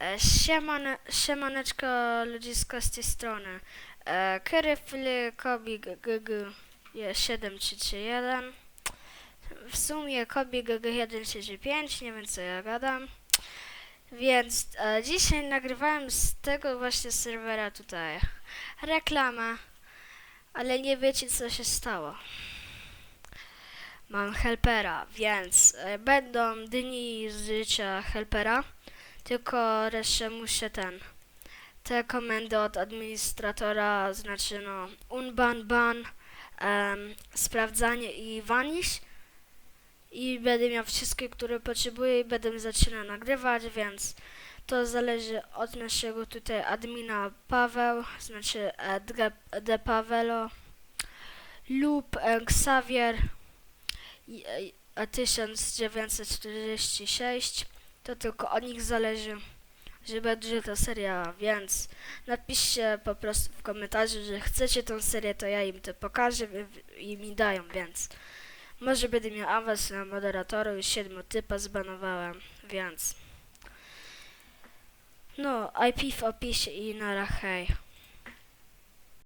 E, Siemane, siemaneczko ludzisko z tej strony. E, Keryfly Kobi GG 7331. W sumie Kobi GG 135, nie wiem co ja gadam. Więc e, dzisiaj nagrywałem z tego właśnie serwera tutaj reklamę, ale nie wiecie co się stało. Mam helpera, więc e, będą dni z życia helpera. Tylko resztę muszę ten. Te komendy od administratora, znaczy no unban, ban, em, sprawdzanie i vanish. I będę miał wszystkie, które potrzebuję i będę zaczynał nagrywać, więc to zależy od naszego tutaj admina Paweł, znaczy e, Dge- De Pavelo lub Xavier i- e, 1946 to tylko od nich zależy, że będzie ta seria, więc napiszcie po prostu w komentarzu, że chcecie tą serię, to ja im to pokażę i- mi dają, więc może będę miał awans na moderatora, już siedmiu typa zbanowałem, więc no, IP w opisie i na hej.